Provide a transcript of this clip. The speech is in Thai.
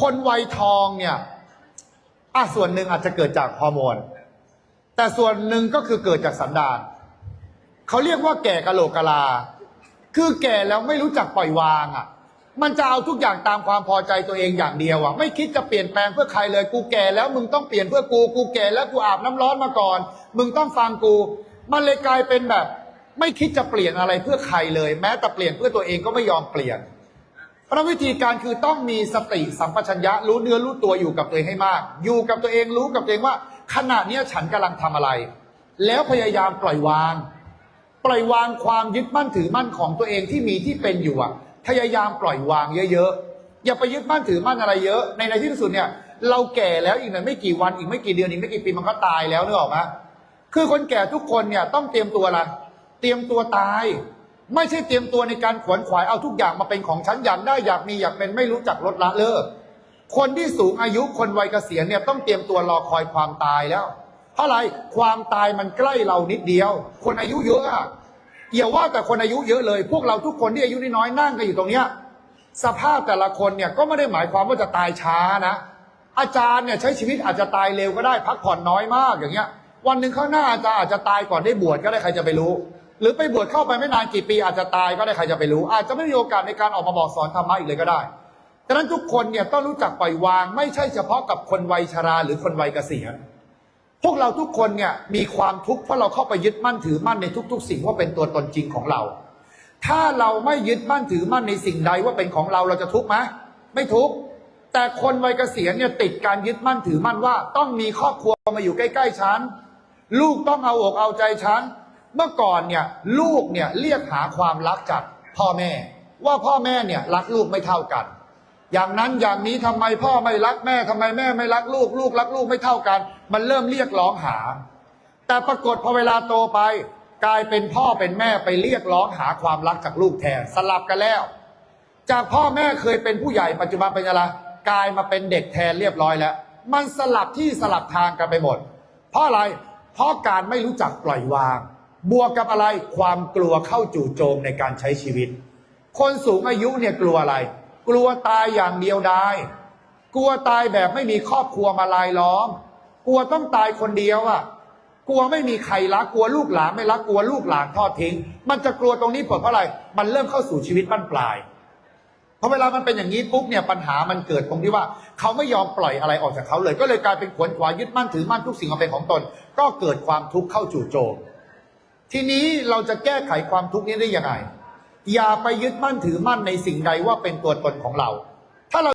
คนวัยทองเนี่ยอะส่วนหนึ่งอาจจะเกิดจากฮอร์โมน แต่ส่วนหนึ่งก็คือเกิดจากสันดานเขาเรียกว่าแก่กะโหลกกะลา คือแก่แล้วไม่รู้จักปล่อยวางอะ มันจะเอาทุกอย่างตามความพอใจตัวเองอย่างเดียวอะ ไม่คิดจะเปลี่ยนแปลงเพื่อใครเลย กูแก่แล้วมึงต้องเปลี่ยนเพื่อกู กูแก่แล้วกูอาบน้ำร้อนมาก่อน มึงต้องฟังกู มันเลยกลายเป็นแบบ ไม่คิดจะเปลี่ยนอะไรเพื่อใครเลย แม้แต่เปลี่ยนเพื่อตัวเองก็ไม่ยอมเปลี่ยน เพราะวิธีการคือต้องมีสติสัมปชัญญะรู้เนื้อรู้ตัวอยู่กับตัวเองให้มาก อยู่กับตัวเองรู้กับตัวเองว่า ขณะเนี้ยฉันกำลังทำอะไร แล้วพยายามปล่อยวาง ปล่อยวางความยึดมั่นถือมั่นของตัวเองที่มีที่เป็นอยู่อะพยายามปล่อยวางเยอะๆอย่าไปยึดมั่นถือมั่นอะไรเยอะ ในในที่สุดเนี่ยเราแก่แล้วอีกหน่อยไม่กี่วันอีกไม่กี่เดือนอีกไม่กี่ปีมันก็ตายแล้วนึกออกไหมคือคนแก่ทุกคนเนี่ยต้องเตรียมตัวอะไรเตรียมตัวตาย ไม่ใช่เตรียมตัวในการขวนขวายเอาทุกอย่างมาเป็นของฉันอยากได้อยากมีอยากเป็นไม่รู้จักลดละเลิก คนที่สูงอายุคนวัยเกษียณเนี่ยต้องเตรียมตัวรอคอยความตายแล้ว เพราะอะไรความตายมันใกล้เรานิดเดียว คนอายุเยอะอะอย่าว่าแต่คนอายุเยอะเลย พวกเราทุกคนที่อายุน้อยนั่งกันอยู่ตรงเนี้ยสภาพแต่ละคนเนี่ยก็ไม่ได้หมายความว่าจะตายช้านะ อาจารย์เนี่ยใช้ชีวิตอาจจะตายเร็วก็ได้พักผ่อนน้อยมากอย่างเงี้ย วันหนึ่งข้างหน้าอาจารย์อาจจะตายก่อนได้บวชก็ได้ใครจะไปรู้ หรือไปบวชเข้าไปไม่นานกี่ปีอาจจะตายก็ได้ใครจะไปรู้ อาจจะไม่มีโอกาสในการออกมาบอกสอนธรรมะอีกเลยก็ได้ดังนั้นทุกคนเนี่ยต้องรู้จักปล่อยวาง ไม่ใช่เฉพาะกับคนวัยชรา หรือคนวัยเกษียณพวกเราทุกคนเนี่ยมีความทุกข์เพราะเราเข้าไปยึดมั่นถือมั่นในทุก ๆ สิ่งว่าเป็นตัวตนจริงของเรา ถ้าเราไม่ยึดมั่นถือมั่นในสิ่งใดว่าเป็นของเราเราจะทุกข์ไหมไม่ทุกข์แต่คนวัยเกษียณเนี่ยติดการยึดมั่นถือมั่นว่า ต้องมีครอบครัวมาอยู่ใกล้ๆฉันลูกต้องเอาอกเอาใจฉัน เมื่อก่อนเนี่ยลูกเนี่ยเรียกหาความรักจากพ่อแม่ ว่าพ่อแม่เนี่ยรักลูกไม่เท่ากัน อย่างนั้นอย่างนี้ทำไมพ่อไม่รักแม่ทำไมแม่ไม่รักลูก ลูกรักลูกไม่เท่ากัน มันเริ่มเรียกร้องหา แต่ปรากฏพอเวลาโตไป กลายเป็นพ่อเป็นแม่ไปเรียกร้องหาความรักจากลูกแทนสลับกันแล้ว จากพ่อแม่เคยเป็นผู้ใหญ่ปัจจุบันเป็นอะไรกลายมาเป็นเด็กแทนเรียบร้อยแล้ว มันสลับที่สลับทางกันไปหมด เพราะอะไรเพราะการไม่รู้จักปล่อยวาง บวกกับอะไรความกลัวเข้าจู่โจมในการใช้ชีวิต คนสูงอายุเนี่ยกลัวอะไร กลัวตายอย่างเดียวได้ กลัวตายแบบไม่มีครอบครัวมาลายล้อม กลัวต้องตายคนเดียวอะกลัวไม่มีใครรักกลัวลูกหลานไม่รักกลัวลูกหลานทอดทิ้ง มันจะกลัวตรงนี้ผลเพราะอะไร มันเริ่มเข้าสู่ชีวิตบั้นปลายพอเวลามันเป็นอย่างนี้ปุ๊บเนี่ยปัญหามันเกิดตรงที่ว่า เขาไม่ยอมปล่อยอะไรออกจากเขาเลย ก็เลยกลายเป็นขวนขวายยึดมั่นถือมั่นทุกสิ่งเอาเป็นของตน ก็เกิดความทุกข์เข้าจู่โจม ทีนี้เราจะแก้ไขความทุกข์นี้ได้ยังไง อย่าไปยึดมั่นถือมั่นในสิ่งใดว่าเป็นตัวตนของเรา ถ้าเรา